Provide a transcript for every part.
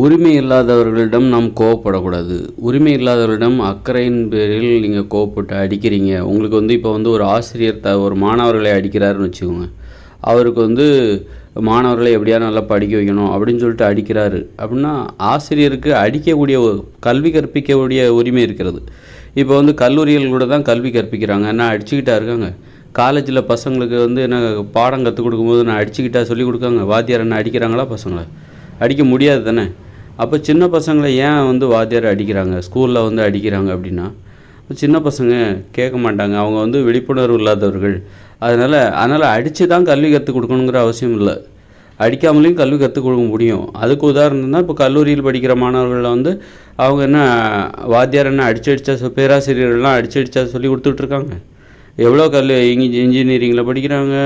உரிமை இல்லாதவர்களிடம் நாம் கோவப்படக்கூடாது. உரிமை இல்லாதவர்களிடம் அக்கறையின் பேரில் நீங்கள் கோவப்பட்டு அடிக்கிறீங்க. உங்களுக்கு வந்து இப்போ வந்து ஒரு ஆசிரியர் த ஒரு மாணவர்களை அடிக்கிறாருன்னு வச்சுக்கோங்க. அவருக்கு வந்து மாணவர்களை எப்படியா நல்லா படிக்க வைக்கணும் அப்படின்னு சொல்லிட்டு அடிக்கிறாரு. அப்படின்னா ஆசிரியருக்கு அடிக்கக்கூடிய கல்வி கற்பிக்கக்கூடிய உரிமை இருக்கிறது. இப்போ வந்து கல்லூரிகள் கூட தான் கல்வி கற்பிக்கிறாங்க. என்ன அடிச்சுக்கிட்டா இருக்காங்க. காலேஜில் பசங்களுக்கு வந்து என்ன பாடம் கற்றுக் கொடுக்கும்போது நான் அடிச்சுக்கிட்டா சொல்லி கொடுக்காங்க. வாத்தியார் என்ன அடிக்கிறாங்களா பசங்களை? அடிக்க முடியாது தானே? அப்போ சின்ன பசங்களை ஏன் வந்து வாத்தியார் அடிக்கிறாங்க? ஸ்கூலில் வந்து அடிக்கிறாங்க அப்படின்னா சின்ன பசங்க கேட்க மாட்டாங்க. அவங்க வந்து விழிப்புணர்வு இல்லாதவர்கள். அதனால் அதனால் அடித்து தான் கல்வி கற்றுக் கொடுக்கணுங்கிற அவசியம் இல்லை. அடிக்காமலேயும் கல்வி கற்றுக் கொடுக்க முடியும். அதுக்கு உதாரணம் தான் இப்போ கல்லூரியில் படிக்கிற மாணவர்களில் வந்து அவங்க என்ன வாத்தியார் என்ன அடிச்சு அடித்தா பேராசிரியர்கள்லாம் அடிச்சு அடித்தா சொல்லி கொடுத்துட்ருக்காங்க. எவ்வளோ கல் இன்ஜி இன்ஜினியரிங்கில் படிக்கிறாங்க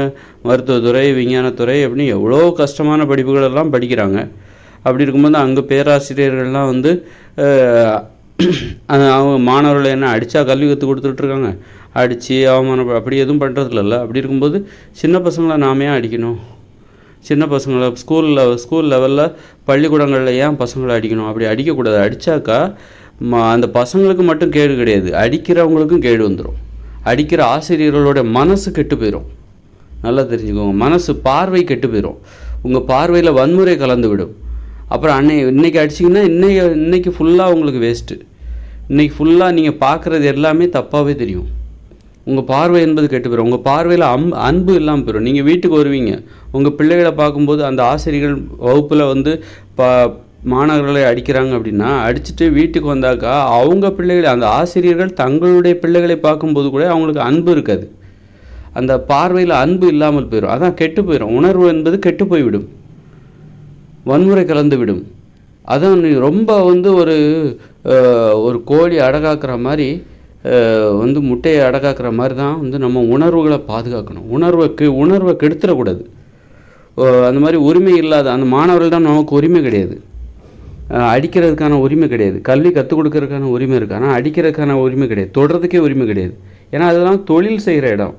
மருத்துவத்துறை விஞ்ஞானத்துறை அப்படின்னு எவ்வளோ கஷ்டமான படிப்புகளெல்லாம் படிக்கிறாங்க. அப்படி இருக்கும்போது அங்கே பேராசிரியர்கள்லாம் வந்து அவங்க மாணவர்களை என்ன அடித்தா கல்வி கற்றுக் கொடுத்துட்ருக்காங்க அடித்து அவமானம் அப்படி எதுவும் பண்ணுறது இல்லைல்ல அப்படி இருக்கும்போது சின்ன பசங்களை நாம ஏன் அடிக்கணும். சின்ன பசங்களை ஸ்கூலில் ஸ்கூல் லெவலில் பள்ளிக்கூடங்களில் ஏன் பசங்களை அடிக்கணும்? அப்படி அடிக்கக்கூடாது. அடித்தாக்கா அந்த பசங்களுக்கு மட்டும் கேடு கிடையாது. அடிக்கிறவங்களுக்கும் கேடு வந்துடும் அடிக்கிற ஆசிரியர்களோட மனசு கெட்டு போயிடும் நல்லா தெரிஞ்சுக்கோங்க. மனசு பார்வை கெட்டு போயிடும் உங்கள் பார்வையில் வன்முறை கலந்து விடும். அப்புறம் அன்னை இன்றைக்கி அடிச்சிங்கன்னா இன்றைக்கி இன்றைக்கி ஃபுல்லாக உங்களுக்கு வேஸ்ட்டு இன்றைக்கி ஃபுல்லாக நீங்கள் பார்க்குறது எல்லாமே தப்பாகவே தெரியும். உங்கள் பார்வை என்பது கெட்டு போயிடும் உங்கள் பார்வையில் அம் அன்பு இல்லாமல் போயிடும் நீங்கள் வீட்டுக்கு வருவீங்க. உங்கள் பிள்ளைகளை பார்க்கும்போது அந்த ஆசிரியர்கள் வகுப்பில் வந்து ப மாணவர்களை அடிக்கிறாங்க அப்படின்னா அடிச்சுட்டு வீட்டுக்கு வந்தாக்கா அவங்க பிள்ளைகளை அந்த ஆசிரியர்கள் தங்களுடைய பிள்ளைகளை பார்க்கும்போது கூட அவங்களுக்கு அன்பு இருக்காது. அந்த பார்வையில் அன்பு இல்லாமல் போயிடும் அதான் கெட்டு போயிடும் உணர்வு என்பது கெட்டு போய்விடும். வன்முறை கலந்து விடும் அதான் ரொம்ப வந்து ஒரு ஒரு கோழி அடகாக்குற மாதிரி வந்து முட்டையை அடகாக்குற மாதிரி தான் வந்து நம்ம உணர்வுகளை பாதுகாக்கணும். உணர்வை கெ உணர்வை கெடுத்துடக்கூடாது. அந்த மாதிரி உரிமை இல்லாத அந்த மாணவர்களிடம் நமக்கு உரிமை கிடையாது. அடிக்கிறதுக்கான உரிமை கிடையாது. கல்வி கற்றுக் கொடுக்கறதுக்கான உரிமை இருக்குது ஆனால் அடிக்கிறதுக்கான உரிமை கிடையாது. தொடுறதுக்கே உரிமை கிடையாது. ஏன்னா அதெல்லாம் தொழில் செய்கிற இடம்.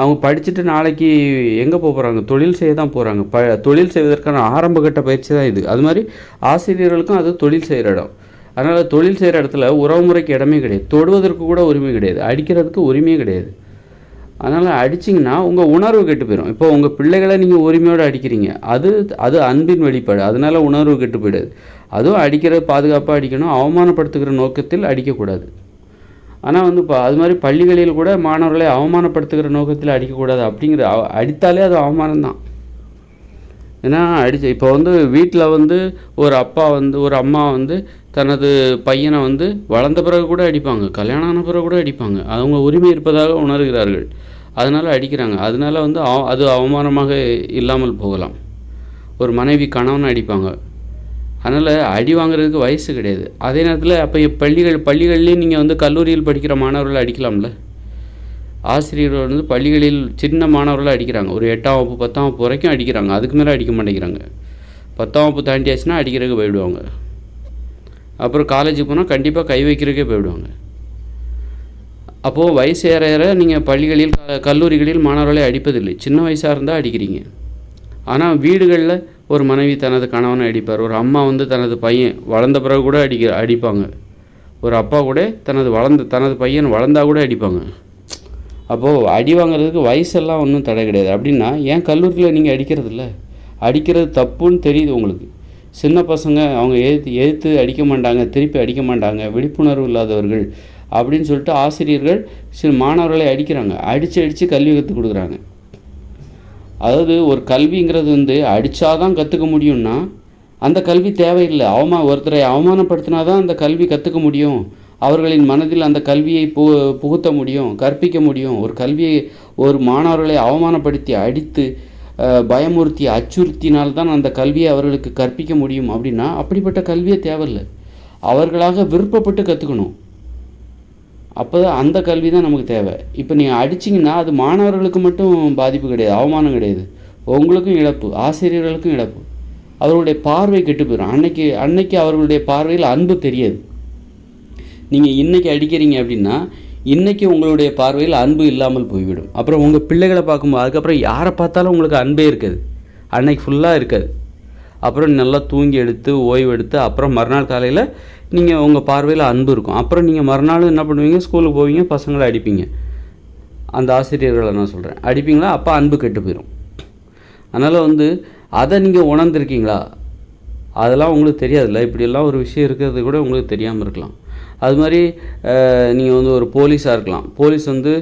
அவங்க படிச்சுட்டு நாளைக்கு எங்கே போக போகிறாங்க தொழில் செய்ய தான் போகிறாங்க ப தொழில் செய்வதற்கான ஆரம்பகட்ட பயிற்சி தான் இது. அது மாதிரி ஆசிரியர்களுக்கும் அது தொழில் செய்கிற இடம். அதனால் தொழில் செய்கிற இடத்துல உறவுமுறைக்கு இடமே கிடையாது. தொடுவதற்கு கூட உரிமை கிடையாது. அடிக்கிறதுக்கு உரிமையே கிடையாது. அதனால் அடிச்சிங்கன்னா உங்கள் உணர்வு கெட்டு போயிடும் இப்போ உங்கள் பிள்ளைகளை நீங்கள் உரிமையோடு அடிக்கிறீங்க. அது அது அன்பின் வெளிப்பாடு. அதனால் உணர்வு கெட்டு போயிடாது. அதுவும் அடிக்கிறது பாதுகாப்பாக அடிக்கணும். அவமானப்படுத்துகிற நோக்கத்தில் அடிக்கக்கூடாது. ஆனால் வந்து இப்போ அது மாதிரி பள்ளிகளில் கூட மாணவர்களை அவமானப்படுத்துகிற நோக்கத்தில் அடிக்கக்கூடாது அப்படிங்கிற அடித்தாலே அது அவமானம் தான் ஏன்னா அடிச்சு இப்போ வந்து வீட்டில் வந்து ஒரு அப்பா வந்து ஒரு அம்மா வந்து தனது பையனை வந்து வளர்ந்த பிறகு கூட அடிப்பாங்க கல்யாணம் ஆன பிறகு கூட அடிப்பாங்க. அவங்க உரிமை இருப்பதாக உணர்கிறார்கள். அதனால் அடிக்கிறாங்க. அதனால வந்து அவ- அது அவமானமாக இல்லாமல் போகலாம். ஒரு மனைவி கணவனை அடிப்பாங்க. அதனால் அடி வாங்குறதுக்கு வயசு கிடையாது. அதே நேரத்தில் அப்போ பள்ளிகள் பள்ளிகள்லேயும் நீங்கள் வந்து கல்லூரியில் படிக்கிற மாணவர்களை அடிக்கலாம்ல? ஆசிரியர்கள் வந்து பள்ளிகளில் சின்ன மாணவர்களை அடிக்கிறாங்க. ஒரு எட்டாம் வகுப்பு பத்தாம் வகுப்பு வரைக்கும் அடிக்கிறாங்க. அதுக்கு மேலே அடிக்க மாட்டேங்கிறாங்க. பத்தாம் வகுப்பு தாண்டியாச்சுன்னா அடிக்கிறதுக்கு போயிடுவாங்க. அப்புறம் காலேஜுக்கு போனால் கண்டிப்பாக கை வைக்கிறதுக்கே போயிடுவாங்க. அப்போது வயசு ஏற ஏற நீங்கள் பள்ளிகளில் கல்லூரிகளில் மாணவர்களை அடிப்பதில்லை. சின்ன வயசாக இருந்தால் அடிக்கிறீங்க. ஆனால் வீடுகளில் ஒரு மனைவி தனது கணவனை அடிப்பார். ஒரு அம்மா வந்து தனது பையன் வளர்ந்த பிறகு கூட அடிக்க அடிப்பாங்க. ஒரு அப்பா கூட தனது வளர்ந்த தனது பையன் வளர்ந்தா கூட அடிப்பாங்க. அப்போது அடி வாங்குறதுக்கு வயசெல்லாம் ஒன்றும் தடை கிடையாது. அப்படின்னா ஏன் கல்லூரியில் நீங்கள் அடிக்கிறதில்ல அடிக்கிறது தப்புன்னு தெரியுது உங்களுக்கு. சின்ன பசங்க அவங்க எதிர்த்து எதிர்த்து அடிக்க மாட்டாங்க திருப்பி அடிக்க மாட்டாங்க விழிப்புணர்வு இல்லாதவர்கள் அப்படின்னு சொல்லிட்டு ஆசிரியர்கள் சில மாணவர்களை அடிக்கிறாங்க. அடித்து அடித்து கல்வி கற்றுக் கொடுக்குறாங்க. அதாவது ஒரு கல்விங்கிறது வந்து அடித்தாதான் கற்றுக்க முடியும்னா அந்த கல்வி தேவையில்லை. அவமா ஒருத்தரை அவமானப்படுத்தினா தான் அந்த கல்வி கற்றுக்க முடியும். அவர்களின் மனதில் அந்த கல்வியை பு புகுத்த முடியும் கற்பிக்க முடியும். ஒரு கல்வியை ஒரு மாணவர்களை அவமானப்படுத்தி அடித்து பயமுறுத்தி அச்சுறுத்தினால்தான் அந்த கல்வியை அவர்களுக்கு கற்பிக்க முடியும். அப்படின்னா அப்படிப்பட்ட கல்வியே தேவையில்லை. அவர்களாக விருப்பப்பட்டு கற்றுக்கணும் அப்போ தான் அந்த கல்வி தான் நமக்கு தேவை. இப்போ நீங்கள் அடிச்சிங்கன்னா அது மாணவர்களுக்கு மட்டும் பாதிப்பு கிடையாது அவமானம் கிடையாது. உங்களுக்கும் இழப்பு ஆசிரியர்களுக்கும் இழப்பு. அவர்களுடைய பார்வை கெட்டு போயிடும் அன்னைக்கு அன்னைக்கு அவர்களுடைய பார்வையில் அன்பு தெரியாது. நீங்கள் இன்றைக்கி அடிக்கிறீங்க அப்படின்னா இன்றைக்கி உங்களுடைய பார்வையில் அன்பு இல்லாமல் போய்விடும். அப்புறம் உங்கள் பிள்ளைகளை பார்க்கும்போது அதுக்கப்புறம் யாரை பார்த்தாலும் உங்களுக்கு அன்பே இருக்காது. அன்னைக்கு ஃபுல்லாக இருக்காது. அப்புறம் நல்லா தூங்கி எடுத்து ஓய்வு எடுத்து அப்புறம் மறுநாள் காலையில் நீங்கள் உங்கள் பார்வையில் அன்பு இருக்கும். அப்புறம் நீங்கள் மறுநாள் என்ன பண்ணுவீங்க? ஸ்கூலுக்கு போவீங்க பசங்களை அடிப்பீங்க. அந்த ஆசிரியர்களை நான் சொல்கிறேன் அடிப்பீங்களா? அப்போ அன்பு கெட்டு போயிடும் அதனால் வந்து அதை நீங்கள் உணர்ந்துருக்கீங்களா? அதெல்லாம் உங்களுக்கு தெரியாதுல்ல. இப்படியெல்லாம் ஒரு விஷயம் இருக்கிறது கூட உங்களுக்கு தெரியாமல் இருக்கலாம். அது மாதிரி நீங்கள் வந்து ஒரு போலீஸாக இருக்கலாம். போலீஸ் வந்து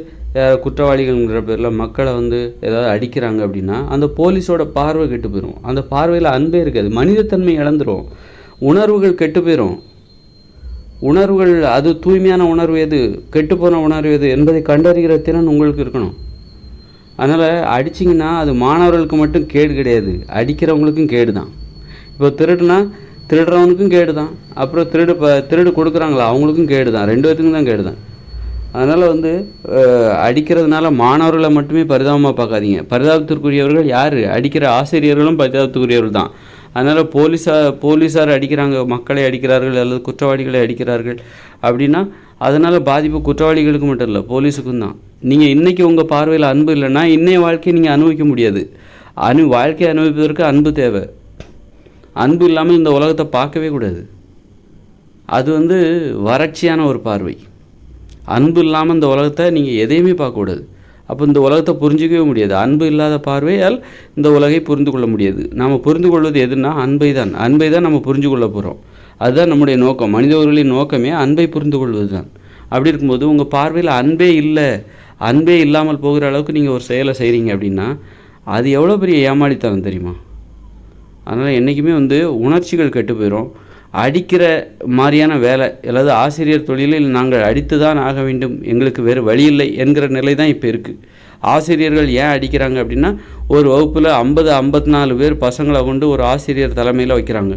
குற்றவாளிகள்ங்கிற பேரில் மக்களை வந்து ஏதாவது அடிக்கிறாங்க அப்படின்னா அந்த போலீஸோட பார்வை கெட்டு போயிடும் அந்த பார்வையில் அன்பே இருக்காது. மனிதத்தன்மை இழந்துடும் உணர்வுகள் கெட்டு போயிடும் உணர்வுகள் அது தூய்மையான உணர்வு எது கெட்டுப்போன உணர்வு எது என்பதை கண்டறிகிற திறன் உங்களுக்கு இருக்கணும். அதனால் அடிச்சிங்கன்னா அது மாணவர்களுக்கு மட்டும் கேடு கிடையாது. அடிக்கிறவங்களுக்கும் கேடு தான் இப்போ திருடுனா திருடுறவனுக்கும் கேடு தான் அப்புறம் திருடு ப திருடு கொடுக்குறாங்களா அவங்களுக்கும் கேடு தான் ரெண்டு பேத்துக்கும் தான் கேடு தான் அதனால் வந்து அடிக்கிறதுனால மாணவர்களை மட்டுமே பரிதாபமாக பார்க்காதீங்க. பரிதாபத்திற்குரியவர்கள் யார்? அடிக்கிற ஆசிரியர்களும் பரிதாபத்துக்குரியவர்கள் தான். அதனால் போலீஸார் போலீஸார் அடிக்கிறாங்க மக்களை அடிக்கிறார்கள் அல்லது குற்றவாளிகளை அடிக்கிறார்கள் அப்படின்னா அதனால் பாதிப்பு குற்றவாளிகளுக்கு மட்டும் இல்லை போலீஸுக்கும் தான். நீங்கள் இன்றைக்கி உங்கள் பார்வையில் அன்பு இல்லைன்னா இன்றைய வாழ்க்கையை நீங்கள் அனுபவிக்க முடியாது. அனு வாழ்க்கையை அனுபவிப்பதற்கு அன்பு தேவை. அன்பு இல்லாமல் இந்த உலகத்தை பார்க்கவே கூடாது. அது வந்து வறட்சியான ஒரு பார்வை. அன்பு இல்லாமல் இந்த உலகத்தை நீங்கள் எதையுமே பார்க்கக்கூடாது அப்போ இந்த உலகத்தை புரிஞ்சிக்கவே முடியாது. அன்பு இல்லாத பார்வையால் இந்த உலகை புரிந்து கொள்ள முடியாது. நாம் புரிந்து கொள்வது எதுனா அன்பை தான் அன்பை தான் நம்ம புரிஞ்சு கொள்ள போகிறோம் அதுதான் நம்முடைய நோக்கம். மனிதர்களின் நோக்கமே அன்பை புரிந்து கொள்வது தான் அப்படி இருக்கும்போது உங்கள் பார்வையில் அன்பே இல்லை. அன்பே இல்லாமல் போகிற அளவுக்கு நீங்கள் ஒரு செயலை செய்கிறீங்க அப்படின்னா அது எவ்வளோ பெரிய ஏமாளித்தனம் தெரியுமா? அதனால் என்றைக்குமே வந்து உணர்ச்சிகள் கெட்டு போயிடும் அடிக்கிற மாதிரியான வேலை அல்லது ஆசிரியர் தொழிலில் நாங்கள் அடித்து தான் ஆக வேண்டும் எங்களுக்கு வேறு வழி இல்லை என்கிற நிலை தான் இப்போ இருக்குது ஆசிரியர்கள் ஏன் அடிக்கிறாங்க அப்படின்னா ஒரு வகுப்பில் ஐம்பது ஐம்பத்தி நாலு பேர் பசங்களை கொண்டு ஒரு ஆசிரியர் தலைமையில் வைக்கிறாங்க.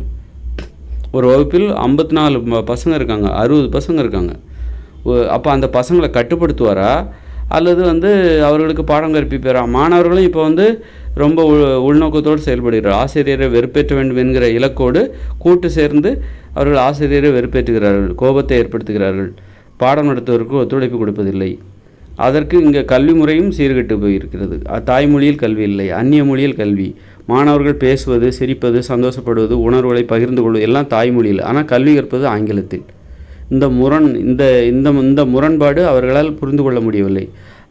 ஒரு வகுப்பில் ஐம்பத்தி நாலு பசங்க இருக்காங்க அறுபது பசங்க இருக்காங்க. அப்போ அந்த பசங்களை கட்டுப்படுத்துவாரா? அல்லது வந்து அவர்களுக்கு பாடம் கற்பிப்பார்? மாணவர்களும் இப்போ வந்து ரொம்ப உ உள்நோக்கத்தோடு செயல்படுகிறார் ஆசிரியரை வெறுப்பேற்ற வேண்டும் என்கிற இலக்கோடு கூட்டு சேர்ந்து அவர்கள் ஆசிரியரை வெறுப்பேற்றுகிறார்கள். கோபத்தை ஏற்படுத்துகிறார்கள். பாடம் நடத்துவதற்கு ஒத்துழைப்பு கொடுப்பதில்லை. அதற்கு இங்கே கல்வி முறையும் சீர்கெட்டு போயிருக்கிறது. தாய்மொழியில் கல்வி இல்லை அந்நிய மொழியில் கல்வி. மாணவர்கள் பேசுவது சிரிப்பது சந்தோஷப்படுவது உணர்வுகளை பகிர்ந்து கொள்வது எல்லாம் தாய்மொழியில். ஆனால் கல்வி கற்பது ஆங்கிலத்தில். இந்த முரண் இந்த இந்த இந்த முரண்பாடு அவர்களால் புரிந்து கொள்ள முடியவில்லை.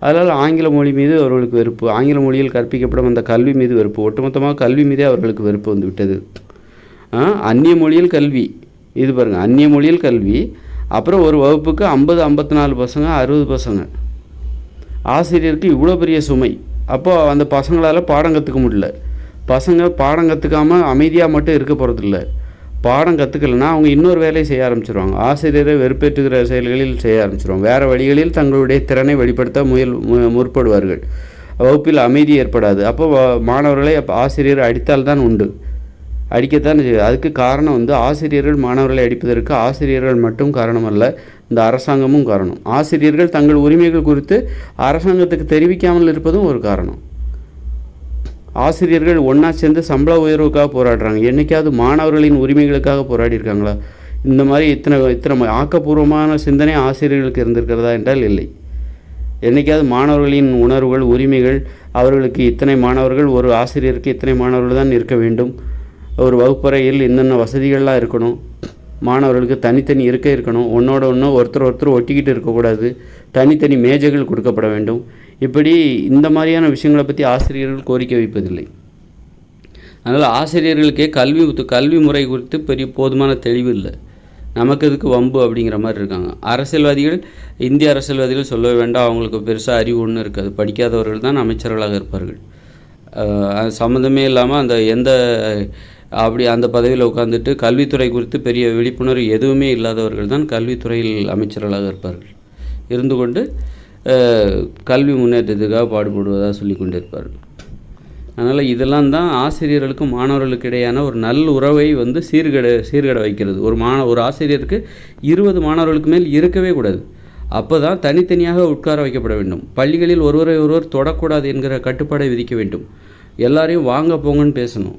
அதனால் ஆங்கில மொழி மீது அவர்களுக்கு வெறுப்பு. ஆங்கில மொழியில் கற்பிக்கப்படும் அந்த கல்வி மீது வெறுப்பு. ஒட்டுமொத்தமாக கல்வி மீதே அவர்களுக்கு வெறுப்பு வந்து விட்டது. அந்நிய மொழியில் கல்வி. இது பாருங்கள் அந்நிய மொழியில் கல்வி. அப்புறம் ஒரு வகுப்புக்கு ஐம்பது ஐம்பத்தி நாலு பசங்க அறுபது பசங்க. ஆசிரியருக்கு இவ்வளோ பெரிய சுமை. அப்போ அந்த பசங்களால் பாடம் கற்றுக்க முடியல. பசங்க பாடம் கற்றுக்காமல் அமைதியாக மட்டும் இருக்க போகிறதில்ல பாடம் கற்றுக்கலனா அவங்க இன்னொரு வேலையை செய்ய ஆரம்பிச்சிருவாங்க. ஆசிரியரை வெறுப்பேற்றுகிற செயல்களில் செய்ய ஆரம்பிச்சிருவாங்க. வேறு வழிகளில் தங்களுடைய திறனை வெளிப்படுத்த முயல் மு- முற்படுவார்கள். வகுப்பில் அமைதி ஏற்படாது. அப்போ மாணவர்களை அப்போ ஆசிரியர் அடித்தால்தான் உண்டு. அடிக்கத்தான் அதுக்கு காரணம் வந்து ஆசிரியர்கள் மாணவர்களை அடிப்பதற்கு ஆசிரியர்கள் மட்டும் காரணம் அல்ல இந்த அரசாங்கமும் காரணம். ஆசிரியர்கள் தங்கள் உரிமைகள் குறித்து அரசாங்கத்துக்கு தெரிவிக்காமல் இருப்பதும் ஒரு காரணம். ஆசிரியர்கள் ஒன்றா சேர்ந்து சம்பள உயர்வுக்காக போராடுறாங்க. என்னைக்காவது மாணவர்களின் உரிமைகளுக்காக போராடி இருக்காங்களா இந்த மாதிரி இத்தனை இத்தனை ஆக்கப்பூர்வமான சிந்தனை ஆசிரியர்களுக்கு இருந்திருக்கிறதா என்றால் இல்லை. என்னைக்காவது மாணவர்களின் உணர்வுகள் உரிமைகள் அவர்களுக்கு இத்தனை மாணவர்கள் ஒரு ஆசிரியருக்கு இத்தனை மாணவர்கள் தான் இருக்க வேண்டும். ஒரு வகுப்பறையில் என்னென்ன வசதிகள்லாம் இருக்கணும்? மாணவர்களுக்கு தனித்தனி இருக்க இருக்கணும். ஒன்றோட ஒன்று ஒருத்தர் ஒருத்தர் ஒட்டிக்கிட்டு இருக்கக்கூடாது. தனித்தனி மேஜைகள் கொடுக்கப்பட வேண்டும். இப்படி இந்த மாதிரியான விஷயங்களை பற்றி ஆசிரியர்கள் கோரிக்கை வைப்பதில்லை. அதனால் ஆசிரியர்களுக்கே கல்வி கல்வி முறை குறித்து பெரிய போதுமான தெளிவு இல்லை. நமக்கு இதுக்கு வம்பு அப்படிங்கிற மாதிரி இருக்காங்க. அரசியல்வாதிகள் இந்திய அரசியல்வாதிகள் சொல்ல வேண்டாம். அவங்களுக்கு பெருசாக அறிவு ஒன்றும் இருக்காது. படிக்காதவர்கள் தான் அமைச்சர்களாக இருப்பார்கள். அது சம்மந்தமே இல்லாமல் அந்த எந்த அப்படி அந்த பதவியில் உட்காந்துட்டு கல்வித்துறை குறித்து பெரிய விழிப்புணர்வு எதுவுமே இல்லாதவர்கள் தான் கல்வித்துறையில் அமைச்சர்களாக இருப்பார்கள். இருந்து கொண்டு கல்வி முன்னேற்றத்துக்காக பாடுபடுவதாக சொல்லி கொண்டிருப்பார் அதனால் இதெல்லாம் தான் ஆசிரியர்களுக்கும் மாணவர்களுக்கு இடையான ஒரு நல்ல உறவை வந்து சீர்கெட சீர்கெட வைக்கிறது. ஒரு மாண ஒரு ஆசிரியருக்கு இருபது மாணவர்களுக்கு மேல் இருக்கவே கூடாது. அப்போ தான் தனித்தனியாக உட்கார வைக்கப்பட வேண்டும். பள்ளிகளில் ஒருவரை ஒருவர் தொடக்கூடாது என்கிற கட்டுப்பாடை விதிக்க வேண்டும். எல்லாரையும் வாங்க போங்கன்னு பேசணும்.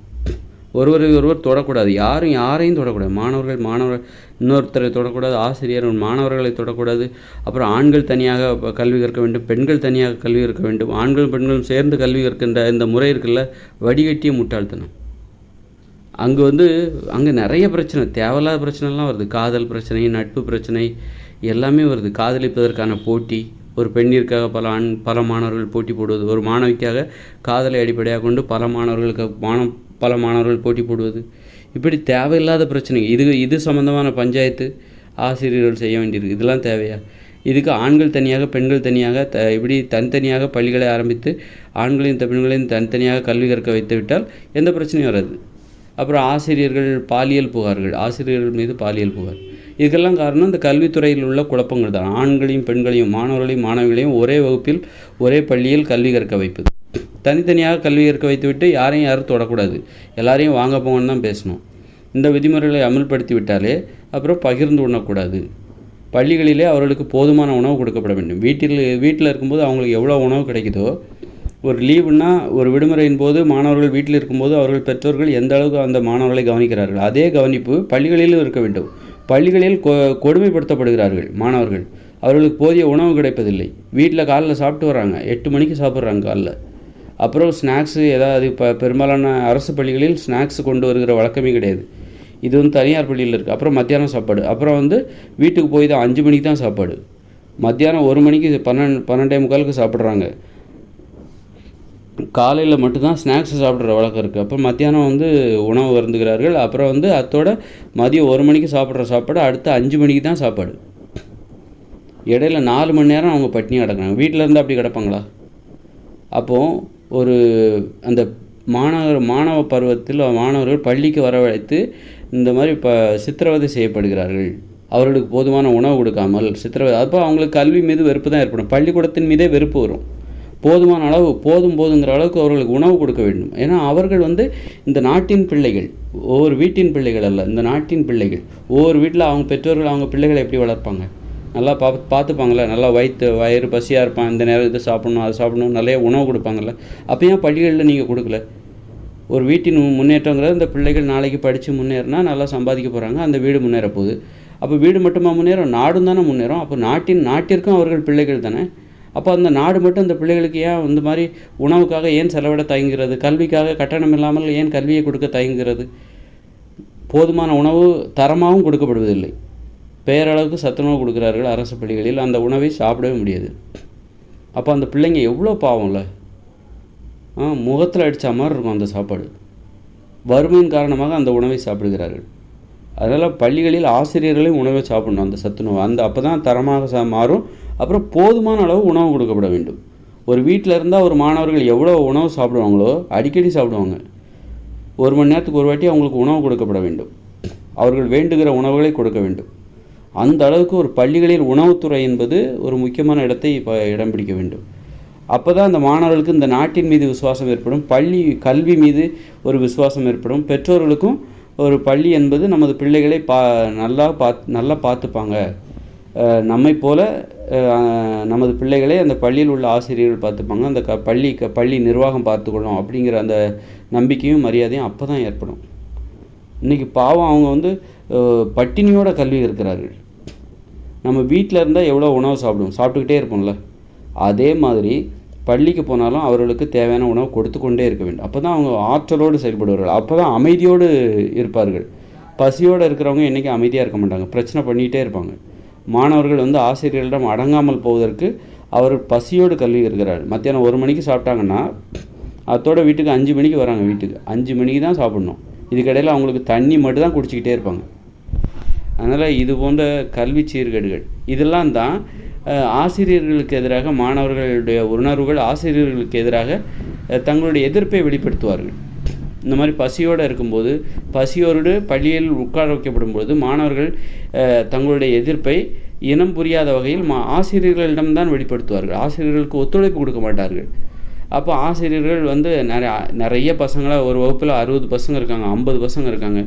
ஒருவரை ஒருவர் தொடக்கூடாது. யாரும் யாரையும் தொடக்கூடாது. மாணவர்கள் மாணவர்கள் இன்னொருத்தரை தொடக்கூடாது ஆசிரியர் மாணவர்களை தொடக்கூடாது. அப்புறம் ஆண்கள் தனியாக கல்வி கற்க வேண்டும் பெண்கள் தனியாக கல்வி கற்க வேண்டும். ஆண்களும் பெண்களும் சேர்ந்து கல்வி கற்கின்ற இந்த முறை இருக்குல்ல வடிகட்டிய முட்டாள்தனம். அங்கே வந்து அங்கே நிறைய பிரச்சனை தேவையில்லாத பிரச்சனைலாம் வருது. காதல் பிரச்சனை நட்பு பிரச்சனை எல்லாமே வருது. காதலிப்பதற்கான போட்டி ஒரு பெண்ணிற்காக பல ஆண் பல மாணவர்கள் போட்டி போடுவது ஒரு மாணவிக்காக காதலை அடிப்படையாக கொண்டு பல மாணவர்களுக்கு மாணவ பல மாணவர்கள் போட்டி போடுவது. இப்படி தேவையில்லாத பிரச்சனை இது இது சம்மந்தமான பஞ்சாயத்து ஆசிரியர்கள் செய்ய வேண்டியிருக்கு. இதெல்லாம் தேவையா? இதுக்கு ஆண்கள் தனியாக பெண்கள் தனியாக த இப்படி தனித்தனியாக பள்ளிகளை ஆரம்பித்து ஆண்களையும் பெண்களையும் தனித்தனியாக கல்வி கற்க வைத்து விட்டால் எந்த பிரச்சனையும் வராது. அப்புறம் ஆசிரியர்கள் பாலியல் புகார்கள். ஆசிரியர்கள் மீது பாலியல் புகார். இதுக்கெல்லாம் காரணம் இந்த கல்வித்துறையில் உள்ள குழப்பங்கள் தான். ஆண்களையும் பெண்களையும் மாணவர்களையும் மாணவிகளையும் ஒரே வகுப்பில் ஒரே பள்ளியில் கல்வி கற்க வைப்பது. தனித்தனியாக கல்வி கற்க வைத்துவிட்டு யாரையும் யாரும் தொடக்கூடாது. எல்லாரையும் வாங்க போங்கன்னு தான் பேசணும். இந்த விதிமுறைகளை அமல்படுத்தி விட்டாலே அப்புறம் பகிர்ந்து உண்ணக்கூடாது. பள்ளிகளிலே அவர்களுக்கு போதுமான உணவு கொடுக்கப்பட வேண்டும். வீட்டில் வீட்டில் இருக்கும்போது அவங்களுக்கு எவ்வளோ உணவு கிடைக்குதோ ஒரு லீவுன்னா ஒரு விடுமுறையின் போது மாணவர்கள் வீட்டில் இருக்கும்போது அவர்கள் பெற்றோர்கள் எந்த அளவுக்கு அந்த மாணவர்களை கவனிக்கிறார்கள் அதே கவனிப்பு பள்ளிகளிலும் இருக்க வேண்டும். பள்ளிகளில் கொ கொடுமைப்படுத்தப்படுகிறார்கள் மாணவர்கள். அவர்களுக்கு போதிய உணவு கிடைப்பதில்லை. வீட்டில் காலைல சாப்பிட்டு வராங்க எட்டு மணிக்கு சாப்பிட்றாங்க காலைல. அப்புறம் ஸ்நாக்ஸு ஏதாவது இப்போ பெரும்பாலான அரசு பள்ளிகளில் ஸ்நாக்ஸ் கொண்டு வருகிற வழக்கமே கிடையாது. இது வந்து தனியார் பள்ளியில் இருக்குது அப்புறம் மத்தியானம் சாப்பாடு. அப்புறம் வந்து வீட்டுக்கு போய் தான் அஞ்சு மணிக்கு தான் சாப்பாடு. மத்தியானம் ஒரு மணிக்கு பன்னெண்டு பன்னெண்டே முக்காலுக்கு சாப்பிட்றாங்க. காலையில் மட்டும்தான் ஸ்நாக்ஸ் சாப்பிட்ற வழக்கம் இருக்குது அப்புறம் மத்தியானம் வந்து உணவு வருந்துகிறார்கள் அப்புறம் வந்து அத்தோட மதியம் ஒரு மணிக்கு சாப்பிட்ற சாப்பாடு அடுத்து அஞ்சு மணிக்கு தான் சாப்பாடு. இடையில நாலு மணி நேரம் அவங்க பட்டினி கிடக்குறாங்க வீட்டில் இருந்து அப்படி கிடப்பாங்களா? அப்போது ஒரு அந்த மாணவர் மாணவ பருவத்தில் மாணவர்கள் பள்ளிக்கு வரவழைத்து இந்த மாதிரி இப்போ சித்திரவதை செய்யப்படுகிறார்கள். அவர்களுக்கு போதுமான உணவு கொடுக்காமல் சித்திரவதை அப்போ அவங்களுக்கு கல்வி மீது வெறுப்பு தான் ஏற்படும். பள்ளிக்கூடத்தின் மீதே வெறுப்பு வரும். போதுமான அளவு போதும் போதுங்கிற அளவுக்கு அவர்களுக்கு உணவு கொடுக்க வேண்டும். ஏன்னா அவர்கள் வந்து இந்த நாட்டின் பிள்ளைகள் ஒவ்வொரு வீட்டின் பிள்ளைகள் அல்ல இந்த நாட்டின் பிள்ளைகள். ஒவ்வொரு வீட்டில் அவங்க பெற்றோர்கள் அவங்க பிள்ளைகளை எப்படி வளர்ப்பாங்க? நல்லா பா பார்த்துப்பாங்களே நல்லா வயிற்று வயிறு பசியாக இருப்பான். இந்த நேரம் இது சாப்பிடணும் அது சாப்பிடணும். நிறைய உணவு கொடுப்பாங்கல்ல. அப்போ ஏன் பள்ளிகளில் நீங்கள் கொடுக்கல. ஒரு வீட்டின் முன்னேற்றங்கிறது இந்த பிள்ளைகள் நாளைக்கு படித்து முன்னேறினா நல்லா சம்பாதிக்க போகிறாங்க அந்த வீடு முன்னேற போகுது. அப்போ வீடு மட்டுமா முன்னேறும்? நாடும் தானே முன்னேறும். அப்போ நாட்டின் நாட்டிற்கும் அவர்கள் பிள்ளைகள் தானே. அப்போ அந்த நாடு மட்டும் அந்த பிள்ளைகளுக்கு ஏன் இந்த மாதிரி உணவுக்காக ஏன் செலவிட தயங்குகிறது? கல்விக்காக கட்டணம் இல்லாமல் ஏன் கல்வியை கொடுக்க தயங்குகிறது? போதுமான உணவு தரமாகவும் கொடுக்கப்படுவதில்லை. பேரளவுக்கு சத்துணவு கொடுக்குறார்கள் அரசு பள்ளிகளில். அந்த உணவை சாப்பிடவே முடியாது. அப்போ அந்த பிள்ளைங்க எவ்வளோ பாவம்ல? ஆ முகத்தில் அடித்த மாதிரி இருக்கும் அந்த சாப்பாடு. வறுமையின் காரணமாக அந்த உணவை சாப்பிடுகிறார்கள். அதனால் பள்ளிகளில் ஆசிரியர்களையும் உணவை சாப்பிடணும் அந்த சத்துணவு. அந்த அப்போ தான் தரமாக சா மாறும். அப்புறம் போதுமான அளவு உணவு கொடுக்கப்பட வேண்டும். ஒரு வீட்டில் இருந்தால் ஒரு மாணவர்கள் எவ்வளோ உணவு சாப்பிடுவாங்களோ அடிக்கடி சாப்பிடுவாங்க. ஒரு மணி நேரத்துக்கு ஒரு வாட்டி அவங்களுக்கு உணவு கொடுக்கப்பட வேண்டும். அவர்கள் வேண்டுகிற உணவுகளை கொடுக்க வேண்டும். அந்த அளவுக்கு ஒரு பள்ளிகளில் உணவுத்துறை என்பது ஒரு முக்கியமான இடத்தை இப்போ இடம் பிடிக்க வேண்டும். அப்போ தான் அந்த மாணவர்களுக்கு இந்த நாட்டின் மீது விசுவாசம் ஏற்படும் பள்ளி கல்வி மீது ஒரு விசுவாசம் ஏற்படும். பெற்றோர்களுக்கும் ஒரு பள்ளி என்பது நமது பிள்ளைகளை பா நல்லா பாத் நல்லா பார்த்துப்பாங்க. நம்மை போல நமது பிள்ளைகளை அந்த பள்ளியில் உள்ள ஆசிரியர்கள் பார்த்துப்பாங்க. அந்த க பள்ளி க பள்ளி நிர்வாகம் பார்த்துக்கணும் அப்படிங்கிற அந்த நம்பிக்கையும் மரியாதையும் அப்போ தான் ஏற்படும். இன்றைக்கி பாவம் அவங்க வந்து பட்டினியோட கல்வி இருக்கிறார்கள். நம்ம வீட்டில் இருந்தால் எவ்வளோ உணவு சாப்பிடுவோம்? சாப்பிட்டுக்கிட்டே இருப்போம்ல. அதே மாதிரி பள்ளிக்கு போனாலும் அவர்களுக்கு தேவையான உணவு கொடுத்து கொண்டே இருக்க வேண்டும். அப்போ தான் அவங்க ஆற்றலோடு செயல்படுவார்கள். அப்போ தான் அமைதியோடு இருப்பார்கள். பசியோடு இருக்கிறவங்க என்றைக்கும் அமைதியாக இருக்க மாட்டாங்க. பிரச்சனை பண்ணிகிட்டே இருப்பாங்க. மாணவர்கள் வந்து ஆசிரியர்களிடம் அடங்காமல் போவதற்கு அவர் பசியோடு கல்வி இருக்கிறார் மத்தியானம் ஒரு மணிக்கு சாப்பிட்டாங்கன்னா அதோட வீட்டுக்கு அஞ்சு மணிக்கு வராங்க வீட்டுக்கு. அஞ்சு மணிக்கு தான் சாப்பிட்ணும். இதுக்கிடையில் அவங்களுக்கு தண்ணி மட்டும் தான் குடிச்சிக்கிட்டே இருப்பாங்க. அதனால் இது போன்ற கல்வி சீர்கேடுகள். இதெல்லாம் தான் ஆசிரியர்களுக்கு எதிராக மாணவர்களுடைய உணர்வுகள் ஆசிரியர்களுக்கு எதிராக தங்களுடைய எதிர்ப்பை வெளிப்படுத்துவார்கள். இந்த மாதிரி பசியோடு இருக்கும்போது பசியோடு பள்ளியில் உட்கார வைக்கப்படும் பொழுது மாணவர்கள் தங்களுடைய எதிர்ப்பை இனம் புரியாத வகையில் மா ஆசிரியர்களிடம்தான் வெளிப்படுத்துவார்கள். ஆசிரியர்களுக்கு ஒத்துழைப்பு கொடுக்க மாட்டார்கள். அப்போ ஆசிரியர்கள் வந்து நிறைய நிறைய பசங்களை ஒரு வகுப்பில் அறுபது பசங்க இருக்காங்க ஐம்பது பசங்க இருக்காங்க.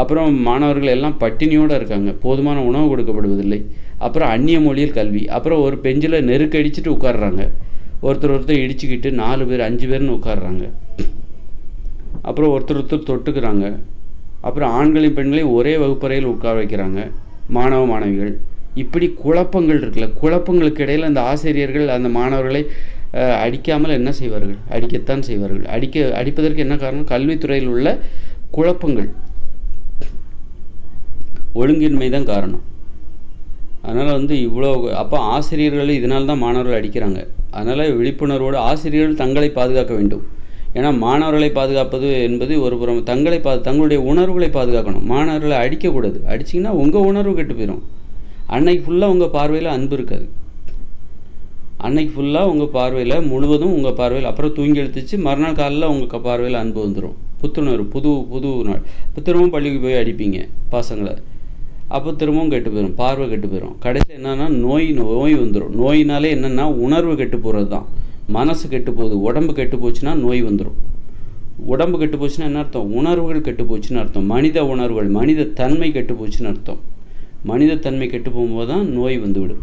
அப்புறம் மாணவர்கள் எல்லாம் பட்டினியோடு இருக்காங்க. போதுமான உணவு கொடுக்கப்படுவதில்லை. அப்புறம் அந்நிய மொழியில் கல்வி. அப்புறம் ஒரு பெஞ்சில் நெருக்கடிச்சிட்டு உட்காடுறாங்க ஒருத்தர் ஒருத்தர் இடிச்சுக்கிட்டு நாலு பேர் அஞ்சு பேர்னு உட்காடுறாங்க அப்புறம் ஒருத்தர் ஒருத்தர் தொட்டுக்கிறாங்க. அப்புறம் ஆண்களையும் பெண்களையும் ஒரே வகுப்பறையில் உட்கார வைக்கிறாங்க மாணவ மாணவிகள். இப்படி குழப்பங்கள் இருக்குல்ல. குழப்பங்களுக்கு இடையில் அந்த ஆசிரியர்கள் அந்த மாணவர்களை அடிக்காமல் என்ன செய்வார்கள்? அடிக்கத்தான் செய்வார்கள். அடிக்க அடிப்பதற்கு என்ன காரணம்? கல்வித்துறையில் உள்ள குழப்பங்கள். ஒழுங்கின்மை தான் காரணம். அதனால் வந்து இவ்வளோ அப்போ ஆசிரியர்கள் இதனால தான் மாணவர்கள் அடிக்கிறாங்க. அதனால் விழிப்புணர்வோடு ஆசிரியர்கள் தங்களை பாதுகாக்க வேண்டும். ஏன்னா மாணவர்களை பாதுகாப்பது என்பது ஒரு புறம் தங்களை பா தங்களுடைய உணர்வுகளை பாதுகாக்கணும். மாணவர்களை அடிக்கக்கூடாது. அடிச்சிங்கன்னா உங்கள் உணர்வு கெட்டு போயிடும் அன்னைக்கு ஃபுல்லாக உங்கள் பார்வையில் அன்பு இருக்காது. அன்னைக்கு ஃபுல்லாக உங்கள் பார்வையில் முழுவதும் உங்கள் பார்வையில் அப்புறம் தூங்கி எழுத்துச்சு மறுநாள் காலையில் உங்கள் பார்வையில் அன்பு வந்துடும் புத்துணர்வு புது புது நாள். இப்போ திரும்பவும் பள்ளிக்கு போய் அடிப்பீங்க பசங்களை. அப்போ திரும்பவும் கெட்டு போயிடும் பார்வை கெட்டு போயிடும் கடைசியில் என்னென்னா நோய் நோய் வந்துடும் நோயினாலே என்னென்னா உணர்வு கெட்டு போகிறது தான் மனசு கெட்டு போகுது உடம்பு கெட்டு போச்சுன்னா நோய் வந்துடும் உடம்பு கெட்டு போச்சுன்னா என்ன அர்த்தம்? உணர்வுகள் கெட்டு போச்சுன்னு அர்த்தம். மனித உணர்வுகள் மனித தன்மை கெட்டு போச்சுன்னு அர்த்தம். மனித தன்மை கெட்டு போகும்போது தான் நோய் வந்துவிடும்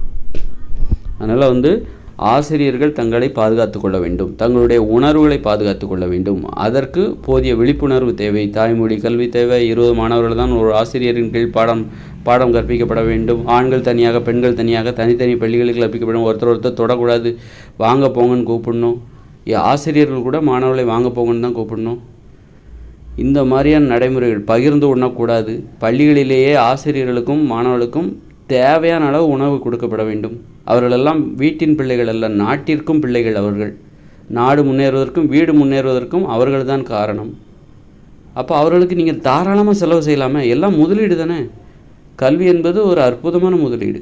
அதனால் வந்து ஆசிரியர்கள் தங்களை பாதுகாத்து கொள்ள வேண்டும். தங்களுடைய உணர்வுகளை பாதுகாத்து கொள்ள வேண்டும். அதற்கு போதிய விழிப்புணர்வு தேவை. தாய்மொழி கல்வி தேவை. இருபது மாணவர்கள் தான் ஒரு ஆசிரியரின் கீழ் பாடம் பாடம் கற்பிக்கப்பட வேண்டும். ஆண்கள் தனியாக பெண்கள் தனியாக தனித்தனி பள்ளிகளுக்கு கற்பிக்கப்படும். ஒருத்தர் ஒருத்தர் தொடக்கூடாது. வாங்க போங்கன்னு கூப்பிடணும். ஆசிரியர்கள் கூட மாணவர்களை வாங்க போங்கன்னு தான் கூப்பிடணும். இந்த மாதிரியான நடைமுறைகள் பகிர்ந்து உண்ணக்கூடாது. பள்ளிகளிலேயே ஆசிரியர்களுக்கும் மாணவர்களுக்கும் தேவையான அளவு உணவு கொடுக்கப்பட வேண்டும். அவர்களெல்லாம் வீட்டின் பிள்ளைகள் அல்ல நாட்டிற்கும் பிள்ளைகள் அவர்கள். நாடு முன்னேறுவதற்கும் வீடு முன்னேறுவதற்கும் அவர்கள்தான் காரணம். அப்போ அவர்களுக்கு நீங்கள் தாராளமாக செலவு செய்யலாமே? எல்லாம் முதலீடு தானே? கல்வி என்பது ஒரு அற்புதமான முதலீடு.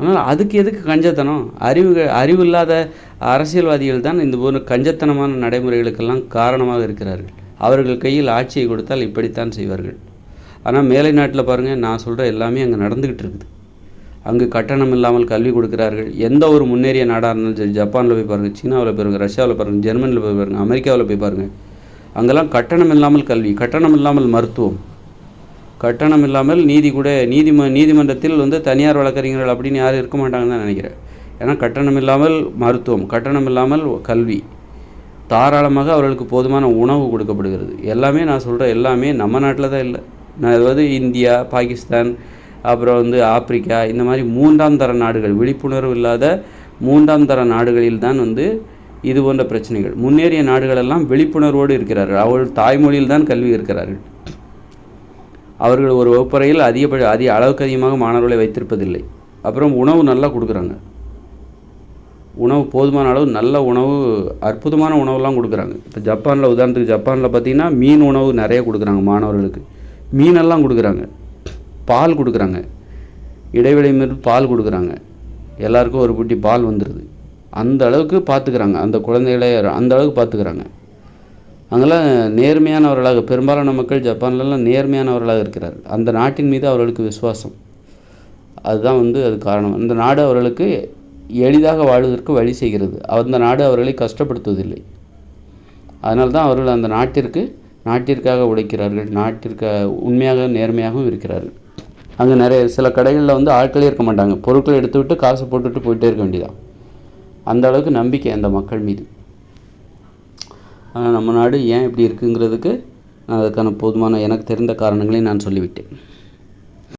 ஆனால் அதுக்கு எதுக்கு கஞ்சத்தனம்? அறிவு அறிவு இல்லாத அரசியல்வாதிகள் தான் இந்த போன்ற கஞ்சத்தனமான நடைமுறைகளுக்கெல்லாம் காரணமாக இருக்கிறார்கள். அவர்கள் கையில் ஆட்சியை கொடுத்தால் இப்படித்தான் செய்வார்கள். ஆனால் மேலை நாட்டில் பாருங்கள் நான் சொல்கிற எல்லாமே அங்கே நடந்துக்கிட்டு இருக்குது. அங்கு கட்டணம் இல்லாமல் கல்வி கொடுக்கிறார்கள். எந்த ஒரு முன்னேறிய நாடாக இருந்தாலும் சரி ஜப்பானில் போய் பாருங்கள் சீனாவில் பாருங்கள் ரஷ்யாவில் பாருங்கள் ஜெர்மனியில் போய் பாருங்கள் அமெரிக்காவில் போய் பாருங்கள் அங்கெல்லாம் கட்டணம் இல்லாமல் கல்வி கட்டணம் இல்லாமல் மருத்துவம். கட்டணம் இல்லாமல் நீதி கூட நீதிம நீதிமன்றத்தில் வந்து தனியார் வழக்கறிஞர்கள் அப்படின்னு யாரும் இருக்க மாட்டாங்கன்னு தான் நினைக்கிறேன். ஏன்னா கட்டணம் இல்லாமல் மருத்துவம் கட்டணம் இல்லாமல் கல்வி. தாராளமாக அவர்களுக்கு போதுமான உணவு கொடுக்கப்படுகிறது. எல்லாமே நான் சொல்கிற எல்லாமே நம்ம நாட்டில் தான் இல்லை. அதாவது இந்தியா பாகிஸ்தான் அப்புறம் வந்து ஆப்பிரிக்கா இந்த மாதிரி மூன்றாம் தர நாடுகள் விழிப்புணர்வு இல்லாத மூன்றாம் தர நாடுகளில் தான் வந்து இது போன்ற பிரச்சனைகள். முன்னேறிய நாடுகளெல்லாம் விழிப்புணர்வோடு இருக்கிறார்கள். அவர்கள் தாய்மொழியில் தான் கல்வி இருக்கிறார்கள் அவர்கள் ஒரு வகுப்பறையில் அதிகப்படி அதிக அளவுக்கு அதிகமாக மாணவர்களை வைத்திருப்பதில்லை. அப்புறம் உணவு நல்லா கொடுக்குறாங்க. உணவு போதுமான அளவு நல்ல உணவு அற்புதமான உணவுலாம் கொடுக்குறாங்க. இப்போ ஜப்பானில் உதாரணத்துக்கு ஜப்பானில் பார்த்திங்கன்னா மீன் உணவு நிறைய கொடுக்குறாங்க மாணவர்களுக்கு. மீனெல்லாம் கொடுக்குறாங்க. பால் கொடுக்குறாங்க. இடைவெளி மீறி பால் கொடுக்குறாங்க. எல்லாருக்கும் ஒரு புட்டி பால் வந்துடுது அந்த அளவுக்கு பார்த்துக்கிறாங்க. அந்த குழந்தைகளை அந்த அளவுக்கு பார்த்துக்கிறாங்க. அங்கெல்லாம் நேர்மையானவர்களாக பெரும்பாலான மக்கள் ஜப்பான்லலாம் நேர்மையானவர்களாக இருக்கிறார் அந்த நாட்டின் மீது அவர்களுக்கு விசுவாசம். அதுதான் வந்து அது காரணம். அந்த நாடு அவர்களுக்கு எளிதாக வாழ்வதற்கு வழி செய்கிறது. அந்த நாடு அவர்களை கஷ்டப்படுத்துவதில்லை. அதனால்தான் அவர்கள் அந்த நாட்டிற்கு நாட்டிற்காக உழைக்கிறார்கள் நாட்டிற்கு உண்மையாக நேர்மையாகவும் இருக்கிறார்கள். அங்கே நிறைய சில கடைகளில் வந்து ஆட்களே இருக்க மாட்டாங்க. பொருட்களை எடுத்து விட்டு காசு போட்டுவிட்டு போயிட்டே இருக்க வேண்டியதான் அந்த அளவுக்கு நம்பிக்கை அந்த மக்கள் மீது. ஆனால் நம்ம நாடு ஏன் இப்படி இருக்குங்கிறதுக்கு நான் அதுக்கான போதுமான எனக்கு தெரிந்த காரணங்களை நான் சொல்லிவிட்டேன்.